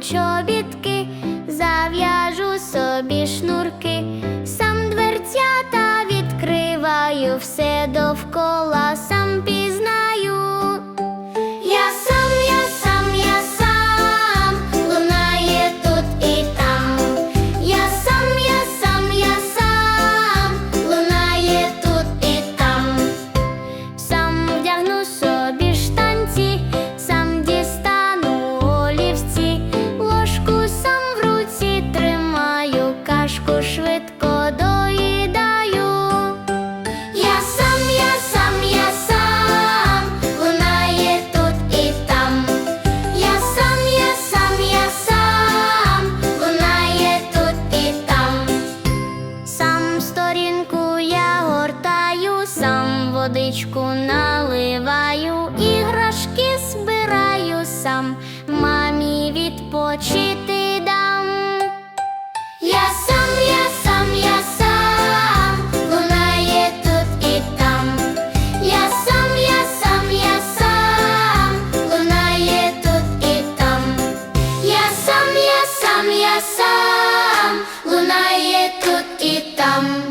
чобітки, зав'яжу собі шнурки. чашку швидко доїдаю. Я сам, я сам, я сам, вона є тут і там. Я сам, я сам, я сам, вона є тут і там. Сам сторінку я гортаю, сам водичку наливаю, іграшки збираю сам, мамі відпочити. Сам, лунає тут і там.